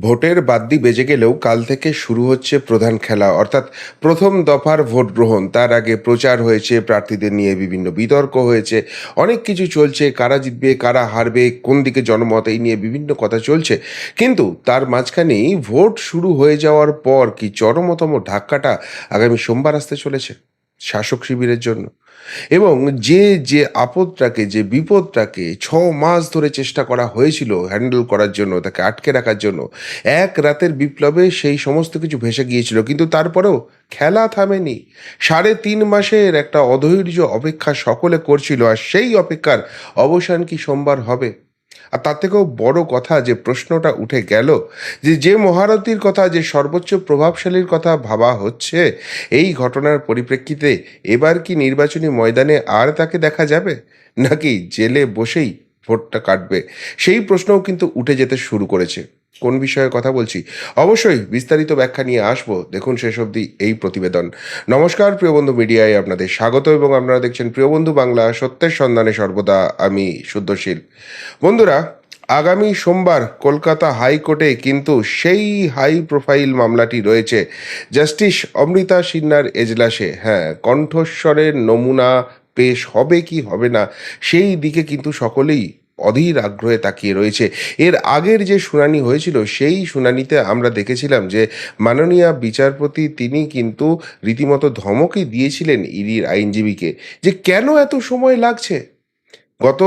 ভোটের বাদ্যি বেজে গেলেও কাল থেকে শুরু হচ্ছে প্রধান খেলা। অর্থাৎ প্রথম দফার ভোট গ্রহণ। তার আগে প্রচার হয়েছে, প্রার্থীদের নিয়ে বিভিন্ন বিতর্ক হয়েছে। অনেক কিছু চলছে, কারা জিতবে, কারা হারবে, কোন দিকে জনমত, এই নিয়ে বিভিন্ন কথা চলছে। কিন্তু তার মাঝখানেই ভোট শুরু হয়ে যাওয়ার পর কি চরমতম ধাক্কাটা আগামী সোমবার আসতে চলেছে? শাসক শিবিরের জন্য। এবং যে যে আপদটাকে, যে বিপদটাকে ছ মাস ধরে চেষ্টা করা হয়েছিল হ্যান্ডেল করার জন্য, তাকে আটকে রাখার জন্য, এক রাতের বিপ্লবে সেই সমস্ত কিছু ভেসে গিয়েছিল। কিন্তু তারপরেও খেলা থামেনি। সাড়ে তিন মাসের একটা অধৈর্য অপেক্ষা সকলে করছিল, আর সেই অপেক্ষার অবসান কি সোমবার হবে? আর তার থেকেও বড় কথা যে প্রশ্নটা উঠে গেল যে যে মহারথীর কথা, যে সর্বোচ্চ প্রভাবশালীর কথা ভাবা হচ্ছে, এই ঘটনার পরিপ্রেক্ষিতে এবার কি নির্বাচনী ময়দানে আর তাকে দেখা যাবে? নাকি জেলে বসেই ভোটটা কাটবে? সেই প্রশ্নও কিন্তু উঠে যেতে শুরু করেছে। কোন বিষয়ে কথা বলছি? অবশ্যই বিস্তারিত ব্যাখ্যা নিয়ে আসব। দেখুন শেষ অবধি এই প্রতিবেদন। নমস্কার প্রিয় বন্ধু মিডিয়ায়, আপনাদের স্বাগত এবং আপনারা দেখছেন প্রিয় বন্ধু বাংলা সত্যের সন্ধানে সর্বদা আমি শুদ্ধশীল। বন্ধুরা, আগামী সোমবার কলকাতা হাইকোর্টে কিন্তু সেই হাই প্রোফাইল মামলাটি রয়েছে। জাস্টিস অমৃতা সিনহার এজলাসে। হ্যাঁ কণ্ঠস্বরের নমুনা পেশ হবে কি হবে না, সেই দিকে কিন্তু সকলেই অধীর আগ্রহে তাকিয়ে রয়েছে। এর আগের যে শুনানি হয়েছিল, সেই শুনানিতে আমরা দেখেছিলাম যে, মাননীয় বিচারপতি তিনি কিন্তু রীতিমতো ধমকই দিয়েছিলেন ইডির আইনজীবীকে যে, কেন এত সময় লাগছে? গত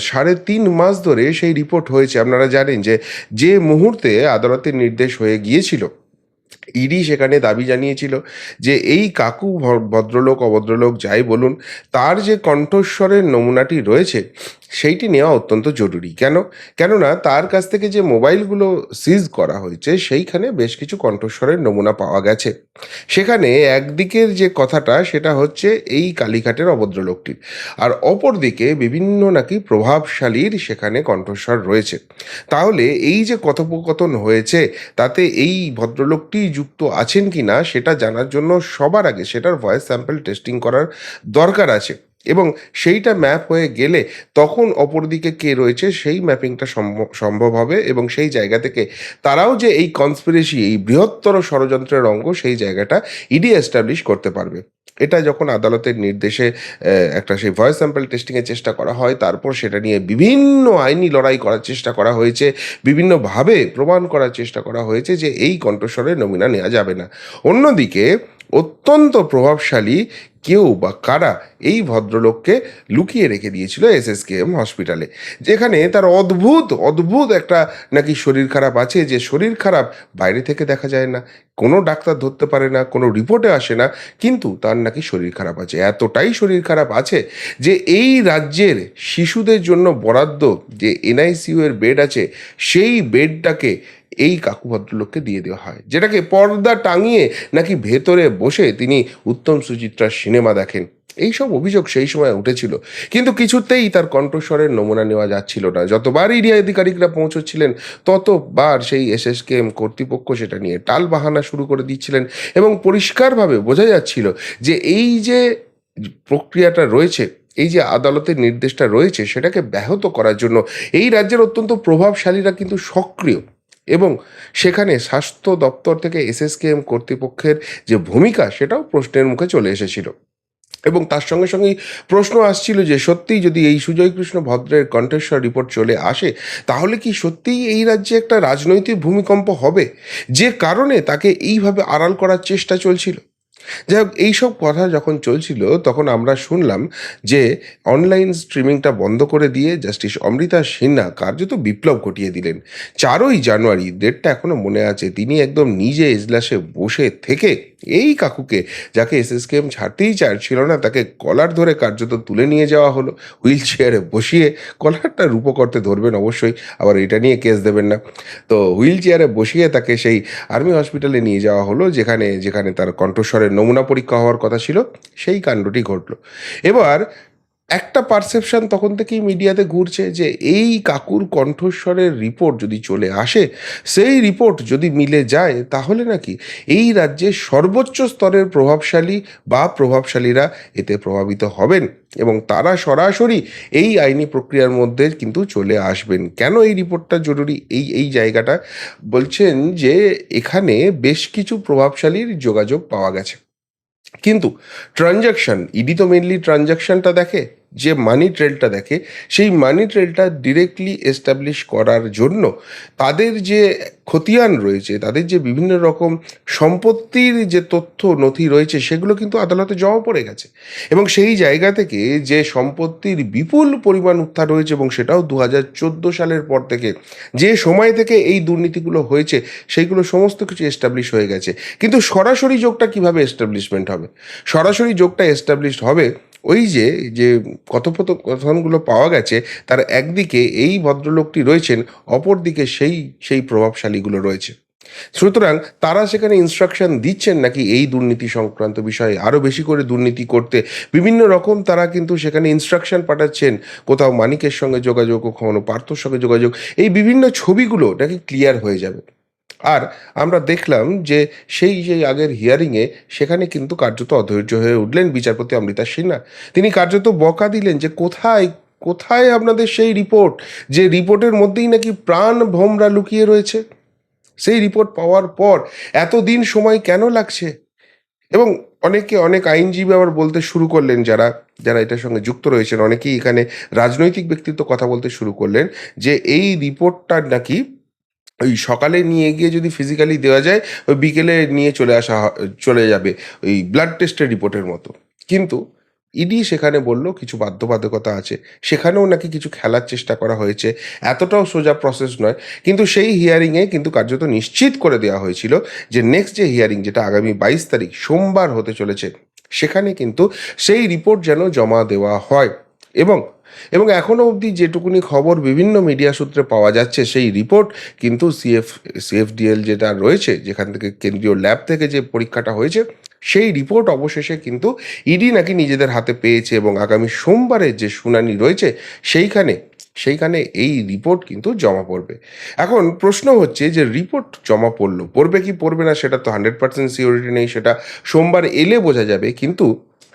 সাড়ে তিন মাস ধরে সেই রিপোর্ট হয়েছে। আপনারা জানেন যে যে মুহূর্তে আদালতের নির্দেশ হয়ে গিয়েছিল ইডি সেখানে দাবি জানিয়েছিল যে এই কাকু ভদ্রলোক, অভদ্রলোক যাই বলুন, তার যে কণ্ঠস্বরের নমুনাটি রয়েছে, সেইটি নেওয়া অত্যন্ত জরুরি। কেন? কেননা তার কাছ থেকে যে মোবাইলগুলো সিজ করা হয়েছে, সেইখানে বেশ কিছু কণ্ঠস্বরের নমুনা পাওয়া গেছে। সেখানে একদিকের যে কথাটা, সেটা হচ্ছে এই কালীঘাটের অভদ্রলোকটির আর অপরদিকে বিভিন্ন নাকি প্রভাবশালীর সেখানে কণ্ঠস্বর রয়েছে। তাহলে এই যে কথোপকথন হয়েছে, তাতে এই ভদ্রলোকটি যুক্ত আছেন কি না সেটা জানার জন্য সবার আগে সেটার ভয়েস স্যাম্পল টেস্টিং করার দরকার আছে। এবং সেইটা ম্যাপ হয়ে গেলে তখন অপরদিকে কে রয়েছে সেই ম্যাপিংটা সম্ভব হবে এবং সেই জায়গা থেকে তারাও যে এই কনস্পিরেসি এই বৃহত্তর ষড়যন্ত্রের অঙ্গ সেই জায়গাটা ইডি এস্টাবলিশ করতে পারবে। এটা যখন আদালতের নির্দেশে একটা সেই ভয়েস স্যাম্পল টেস্টিংয়ের চেষ্টা করা হয়, তারপর সেটা নিয়ে বিভিন্ন আইনি লড়াই করার চেষ্টা করা হয়েছে, বিভিন্নভাবে প্রমাণ করার চেষ্টা করা হয়েছে যে এই কণ্ঠস্বরে নমুনা নেওয়া যাবে না। অন্যদিকে অত্যন্ত প্রভাবশালী কেউ বা কারা এই ভদ্রলোককে লুকিয়ে রেখে দিয়েছিল এসএসকেএম হসপিটালে, যেখানে তার অদ্ভুত অদ্ভুত একটা নাকি শরীর খারাপ আছে যে শরীর খারাপ বাইরে থেকে দেখা যায় না। কোনো ডাক্তার ধরতে পারে না, কোনো রিপোর্টে আসে না, কিন্তু তার নাকি শরীর খারাপ আছে। এতটাই শরীর খারাপ আছে যে এই রাজ্যের শিশুদের জন্য বরাদ্দ যে এনআইসিইউ এর বেড আছে, সেই বেডটাকে এই কাকু ভদ্রলোককে দিয়ে দেওয়া হয়। যেটাকে পর্দা টাঙিয়ে নাকি ভেতরে বসে তিনি উত্তম সুচিত্রার সিনেমা দেখেন। এইসব অভিযোগ সেই সময় উঠেছিল। কিন্তু কিছুতেই তার কণ্ঠস্বরের নমুনা নেওয়া যাচ্ছিল না। যতবার ইডি আধিকারিকরা পৌঁছচ্ছিলেন, ততবার সেই এস এস এসএসকেএম কর্তৃপক্ষ সেটা নিয়ে টাল বাহানা শুরু করে দিচ্ছিলেন এবং পরিষ্কারভাবে বোঝা যাচ্ছিল যে এই যে প্রক্রিয়াটা রয়েছে, এই যে আদালতের নির্দেশটা রয়েছে, সেটাকে ব্যাহত করার জন্য এই রাজ্যের অত্যন্ত প্রভাবশালীরা কিন্তু সক্রিয়। এবং সেখানে স্বাস্থ্য দপ্তর থেকে এসএসকেএম কর্তৃপক্ষের যে ভূমিকা, সেটাও প্রশ্নের মুখে চলে এসেছিল। এবং তার সঙ্গে সঙ্গেই প্রশ্ন আসছিল যে, সত্যিই যদি এই সুজয় কৃষ্ণ ভদ্রের কণ্ঠস্বর রিপোর্ট চলে আসে, তাহলে কি সত্যিই এই রাজ্যে একটা রাজনৈতিক ভূমিকম্প হবে? যে কারণে তাকে এইভাবে আড়াল করার চেষ্টা চলছিল। যাই হোক এইসব কথা যখন চলছিল, তখন আমরা শুনলাম যে অনলাইন স্ট্রিমিংটা বন্ধ করে দিয়ে জাস্টিস অমৃতা সিনহা কার্যত বিপ্লব ঘটিয়ে দিলেন। চারই জানুয়ারি ডেটটা এখনও মনে আছে, তিনি একদম নিজে এজলাসে বসে থেকে এই কাকুকে, যাকে এস কেম ছাড়তেই চাইছিল না, তাকে কলার ধরে কার্যত তুলে নিয়ে যাওয়া হলো। হুইল চেয়ারে বসিয়ে কলারটা রূপকর্তে ধরবেন অবশ্যই, আবার এটা নিয়ে কেস দেবেন না। তো হুইল চেয়ারে বসিয়ে তাকে সেই আর্মি হসপিটালে নিয়ে যাওয়া হলো, যেখানে যেখানে তার কণ্ঠস্বরের নমুনা পরীক্ষা হওয়ার কথা ছিল, সেই কাণ্ডটি ঘটল। এবার একটা পারসেপশন তখন থেকেই মিডিয়াতে ঘুরছে যে এই কাকুর কণ্ঠস্বরের রিপোর্ট যদি চলে আসে, সেই রিপোর্ট যদি মিলে যায়, তাহলে নাকি এই রাজ্যের সর্বোচ্চ স্তরের প্রভাবশালী বা প্রভাবশালীরা এতে প্রভাবিত হবেন এবং তারা সরাসরি এই আইনি প্রক্রিয়ার মধ্যে কিন্তু চলে আসবেন। কেন এই রিপোর্টটা জরুরি? এই এই জায়গাটা বলছেন যে এখানে বেশ কিছু প্রভাবশালীর যোগাযোগ পাওয়া গেছে। কিন্তু ট্রানজ্যাকশান ইডি তো মেনলি ট্রানজ্যাকশানটা দেখে। যে মানি ট্রেলটা দেখে, সেই মানি ট্রেলটা ডিরেক্টলি এস্টাবলিশ করার জন্য তাদের যে খতিয়ান রয়েছে, তাদের যে বিভিন্ন রকম সম্পত্তির যে তথ্য নথি রয়েছে, সেগুলো কিন্তু আদালতে জমা পড়ে গেছে। এবং সেই জায়গা থেকে যে সম্পত্তির বিপুল পরিমাণ উত্থান হয়েছে এবং সেটাও দু হাজার চোদ্দ সালের পর থেকে, যে সময় থেকে এই দুর্নীতিগুলো হয়েছে, সেইগুলো সমস্ত কিছু এস্টাবলিশ হয়ে গেছে। কিন্তু সরাসরি যোগটা কীভাবে এস্টাবলিশমেন্ট হবে? সরাসরি যোগটা এস্টাবলিশড হবে ওই যে যে কথোপকথনগুলো পাওয়া গেছে, তার একদিকে এই ভদ্রলোকটি রয়েছেন, অপরদিকে সেই সেই প্রভাবশালীগুলো রয়েছে। সুতরাং তারা সেখানে ইনস্ট্রাকশন দিচ্ছেন নাকি এই দুর্নীতি সংক্রান্ত বিষয়ে আরও বেশি করে দুর্নীতি করতে? বিভিন্ন রকম তারা কিন্তু সেখানে ইনস্ট্রাকশন পাঠাচ্ছেন, কোথাও মানিকের সঙ্গে যোগাযোগ, কখনো পার্থর সঙ্গে যোগাযোগ। এই বিভিন্ন ছবিগুলো নাকি ক্লিয়ার হয়ে যাবে। আর আমরা দেখলাম যে সেই যে আগের হিয়ারিংয়ে সেখানে কিন্তু কার্যত অধৈর্য হয়ে উঠলেন বিচারপতি অমৃতা সিনহা। তিনি কার্যত বকা দিলেন যে কোথায় কোথায় আপনাদের সেই রিপোর্ট যে রিপোর্টের মধ্যেই নাকি প্রাণ ভোমরা লুকিয়ে রয়েছে। সেই রিপোর্ট পাওয়ার পর এতদিন সময় কেন লাগছে? এবং অনেকে, অনেক আইনজীবী আবার বলতে শুরু করলেন যারা যারা এটার সঙ্গে যুক্ত রয়েছেন, অনেকেই এখানে রাজনৈতিক ব্যক্তিত্ব কথা বলতে শুরু করলেন যে এই রিপোর্টটা নাকি ওই সকালে নিয়ে গিয়ে যদি ফিজিক্যালি দেওয়া যায়, ওই বিকেলে নিয়ে চলে আসা চলে যাবে ওই ব্লাড টেস্টের রিপোর্টের মতো। কিন্তু ইডি সেখানে বলল কিছু বাধ্যবাধকতা আছে। সেখানেও নাকি কিছু খেলার চেষ্টা করা হয়েছে। এতটাও সোজা প্রসেস নয়। কিন্তু সেই হিয়ারিংয়ে কিন্তু কার্যত নিশ্চিত করে দেওয়া হয়েছিল যে নেক্সট যে হিয়ারিং যেটা আগামী বাইশ তারিখ সোমবার হতে চলেছে, সেখানে কিন্তু সেই রিপোর্ট যেন জমা দেওয়া হয়। এবং এবং এখনও অবধি যেটুকুনি খবর বিভিন্ন মিডিয়া সূত্রে পাওয়া যাচ্ছে, সেই রিপোর্ট কিন্তু সিএফ, সিএফডিএল যেটা রয়েছে, যেখান থেকে কেন্দ্রীয় ল্যাব থেকে যে পরীক্ষাটা হয়েছে, সেই রিপোর্ট অবশেষে কিন্তু ইডি নাকি নিজেদের হাতে পেয়েছে এবং আগামী সোমবারের যে শুনানি রয়েছে, সেইখানে সেইখানে এই রিপোর্ট কিন্তু জমা পড়বে। এখন প্রশ্ন হচ্ছে যে রিপোর্ট জমা পড়ল, পড়বে কি পড়বে না সেটা তো হান্ড্রেড পার্সেন্ট সিওরিটি নেই, সেটা সোমবার এলে বোঝা যাবে, কিন্তু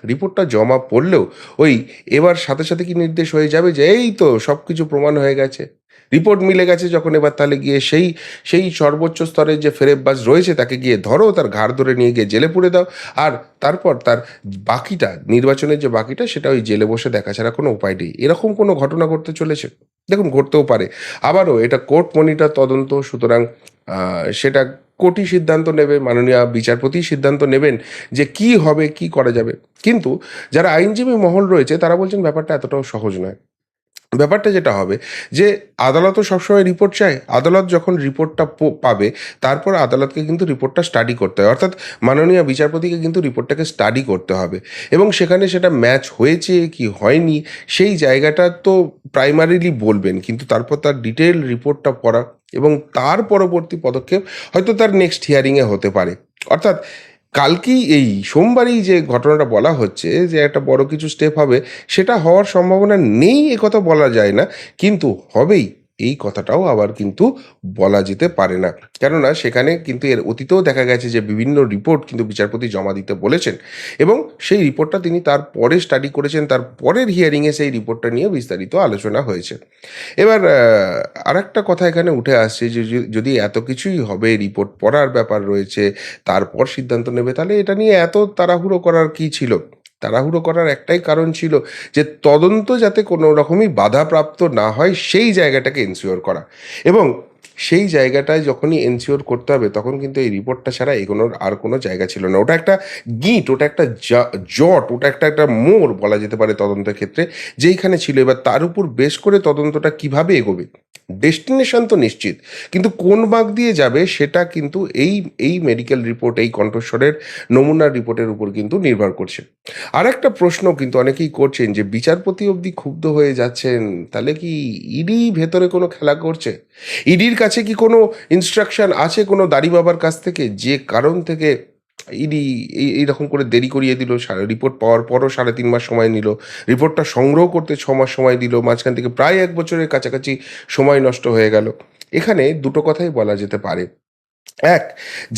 রিপোর্টটা জমা পড়লেও ওই এবার সাথে সাথে কি নির্দেশ হয়ে যাবে যে এই তো সব কিছু প্রমাণ হয়ে গেছে। রিপোর্ট মিলে গেছে যখন এবার তাহলে গিয়ে সেই সেই সর্বোচ্চ স্তরের যে ফেরেববাজ রয়েছে তাকে গিয়ে ধরো, তার ঘাড় ধরে নিয়ে গিয়ে জেলে পুরে দাও। আর তারপর তার বাকিটা, নির্বাচনের যে বাকিটা সেটা ওই জেলে বসে দেখা ছাড়া কোনো উপায় নেই। এরকম কোনো ঘটনা ঘটতে চলেছে? দেখুন, ঘটতেও পারে। আবারও এটা কোর্ট মনিটর তদন্ত, সুতরাং সেটা কোর্টই সিদ্ধান্ত নেবে, মাননীয় বিচারপতি সিদ্ধান্ত নেবেন যে কি হবে, কি করা যাবে। কিন্তু যারা আইনজীবী মহল রয়েছে, তারা বলছেন ব্যাপারটা এতটাও সহজ নয়। ব্যাপারটা যেটা হবে যে আদালতও সবসময় রিপোর্ট চায়। আদালত যখন রিপোর্টটা পাবে, তারপর আদালতকে কিন্তু রিপোর্টটা স্টাডি করতে হয়। অর্থাৎ মাননীয় বিচারপতিকে কিন্তু রিপোর্টটাকে স্টাডি করতে হবে। এবং সেখানে সেটা ম্যাচ হয়েছে কি হয়নি, সেই জায়গাটা তো প্রাইমারিলি বলবেন। কিন্তু তারপর তার ডিটেল রিপোর্টটা পড়া এবং তার পরবর্তী পদক্ষেপ হয়তো তার নেক্সট হিয়ারিংয়ে হতে পারে। অর্থাৎ কালকেই এই সোমবারই যে ঘটনাটা বলা হচ্ছে যে একটা বড় কিছু স্টেপ হবে, সেটা হওয়ার সম্ভাবনা নেই একথা কথা বলা যায় না। কিন্তু হবেই। এই কথাটাও আবার কিন্তু বলা যেতে পারে না। কেননা সেখানে কিন্তু এর অতীতেও দেখা গেছে যে বিভিন্ন রিপোর্ট কিন্তু বিচারপতি জমা দিতে বলেছেন এবং সেই রিপোর্টটা তিনি তারপরে স্টাডি করেছেন, তার পরের হিয়ারিংয়ে সেই রিপোর্টটা নিয়ে বিস্তারিত আলোচনা হয়েছে। এবার আর একটা কথা এখানে উঠে আসছে যে যদি এত কিছুই হবে রিপোর্ট পড়ার ব্যাপার রয়েছে, তারপর সিদ্ধান্ত নেবে, তাহলে এটা নিয়ে এত তাড়াহুড়ো করার কি ছিল? তাড়াহুড়ো করার একটাই কারণ ছিল যে তদন্ত যাতে কোনো রকমই বাধাপ্রাপ্ত না হয়, সেই জায়গাটাকে এনশিওর করা। এবং সেই জায়গাটায় যখনই এনশিওর করতে হবে, তখন কিন্তু এই রিপোর্টটা ছাড়া এগোনোর আর কোনো জায়গা ছিল না। ওটা একটা গিট, ওটা একটা জট, ওটা একটা একটা মোড় বলা যেতে পারে তদন্তের ক্ষেত্রে, যেইখানে ছিল। এবার তার উপর বেশ করে তদন্তটা কীভাবে এগোবে? ডেস্টিনেশন তো নিশ্চিত, কিন্তু কোন বাঁক দিয়ে যাবে সেটা কিন্তু এই এই মেডিকেল রিপোর্ট এই কণ্ঠস্বরের নমুনার রিপোর্টের উপর কিন্তু নির্ভর করছে। আর একটা প্রশ্ন কিন্তু অনেকেই করছেন যে, বিচারপতি অবধি ক্ষুব্ধ হয়ে যাচ্ছেন, তাহলে কি ইডি ভেতরে কোনো খেলা করছে? ইডির কাছে কি কোনো ইনস্ট্রাকশন আছে কোনো দাড়ি বাবার কাছ থেকে? যে কারণ থেকে ইডি এই এইরকম করে দেরি করিয়ে দিল রিপোর্ট পাওয়ার পরও সাড়ে তিন মাস সময় নিল। রিপোর্টটা সংগ্রহ করতে ছ মাস সময় দিল, মাঝখান থেকে প্রায় এক বছরের কাছাকাছি সময় নষ্ট হয়ে গেল। এখানে দুটো কথাই বলা যেতে পারে। এক,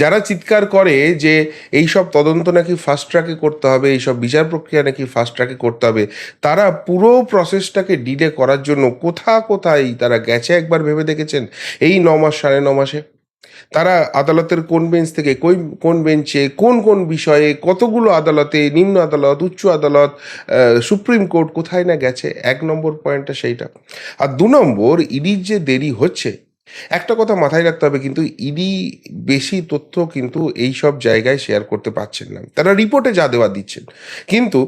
যারা চিৎকার করে যে এই সব তদন্ত নাকি ফাস্ট ট্র্যাকে করতে হবে, এই সব বিচার প্রক্রিয়া নাকি ফাস্ট ট্র্যাকে করতে হবে, তারা পুরো প্রসেসটাকে ডিলে করার জন্য কোথা কোথায় তারা গেছে একবার ভেবে দেখেছেন? এই ন মাস, সাড়ে ন মাসে। তারা আদালতের কোন বেঞ্চ থেকে কোন কোন বেঞ্চে কোন কোন বিষয়ে, কতগুলো আদালতে, নিম্ন আদালত, উচ্চ আদালত সুপ্রিম কোর্ট কোথায় না গেছে? এক নম্বর পয়েন্টটা সেইটা। আর দু নম্বর, ইডির যে দেরি হচ্ছে একটা কথা মাথায় রাখতে হবে, কিন্তু ইডি বেশি তথ্য কিন্তু এই সব জায়গায় শেয়ার করতে পারছেন না। তারা রিপোর্টে যা দেওয়া দিচ্ছেন। কিন্তু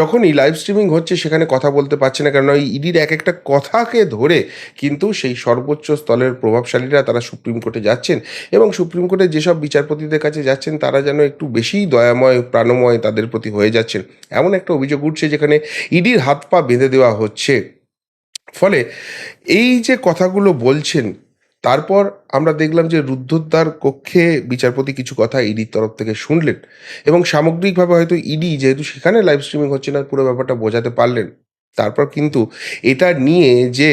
যখনই লাইভ স্ট্রিমিং হচ্ছে, সেখানে কথা বলতে পারছে না কারণ ওই ইডির এক একটা কথাকে ধরে কিন্তু সেই সর্বোচ্চ স্তরের প্রভাবশালীরা তারা সুপ্রিম কোর্টে যাচ্ছেন এবং সুপ্রিম কোর্টে যেসব বিচারপতিদের কাছে যাচ্ছেন, তারা যেন একটু বেশি দয়াময়, প্রাণময় তাদের প্রতি হয়ে যাচ্ছেন। এমন একটা অভিযোগ উঠছে যেখানে ইডির হাত পা বেঁধে দেওয়া হচ্ছে। ফলে এই যে কথাগুলো বলছেন তারপর আমরা দেখলাম যে রুদ্ধদ্বার কক্ষে বিচারপতি কিছু কথা ইডির তরফ থেকে শুনলেন এবং সামগ্রিকভাবে হয়তো ইডি যেহেতু সেখানে লাইভ স্ট্রিমিং হচ্ছে না, পুরো ব্যাপারটা বোঝাতে পারলেন। তারপর কিন্তু এটা নিয়ে যে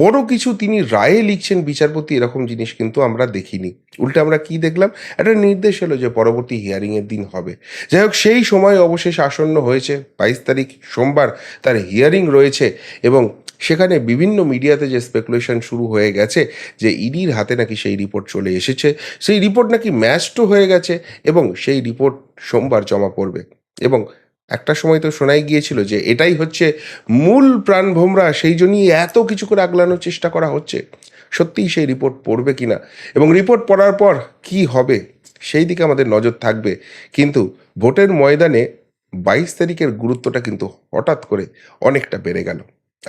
বড় কিছু তিনি রায়ে লিখছেন বিচারপতি, এরকম জিনিস কিন্তু আমরা দেখিনি। উল্টে আমরা কি দেখলাম? একটা নির্দেশ এলো যে পরবর্তী হিয়ারিংয়ের দিন হবে। যাই হোক, সেই সময় অবশেষ আসন্ন হয়েছে, বাইশ তারিখ সোমবার তার হিয়ারিং রয়েছে এবং সেখানে বিভিন্ন মিডিয়াতে যে স্পেকুলেশন শুরু হয়ে গেছে যে ইডির হাতে নাকি সেই রিপোর্ট চলে এসেছে, সেই রিপোর্ট নাকি ম্যাচটো হয়ে গেছে এবং সেই রিপোর্ট সোমবার জমা পড়বে। এবং একটা সময় তো শোনাই গিয়েছিল যে এটাই হচ্ছে মূল প্রাণভোমরা সেই জন্যই এত কিছু করে আগলানোর চেষ্টা করা হচ্ছে। সত্যিই সেই রিপোর্ট পড়বে কিনা এবং রিপোর্ট পড়ার পর কি হবে? সেই দিকে আমাদের নজর থাকবে। কিন্তু ভোটের ময়দানে বাইশ তারিখের গুরুত্বটা কিন্তু হঠাৎ করে অনেকটা বেড়ে গেল।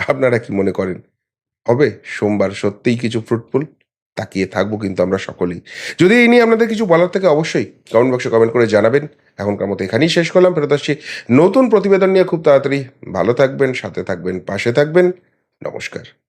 আপনারা কি মনে করেন? হবে? সোমবার সত্যিই কিছু ফ্রুটফুল তাকিয়ে থাকব কিন্তু আমরা সকলেই। যদি এই নিয়ে আপনাদের কিছু বলার থেকে অবশ্যই কমেন্ট বক্সে কমেন্ট করে জানাবেন। এখনকার মতো এখানেই শেষ করলাম। ফেরত আসছি নতুন প্রতিবেদন নিয়ে খুব তাড়াতাড়ি। ভালো থাকবেন, সাথে থাকবেন, পাশে থাকবেন। নমস্কার।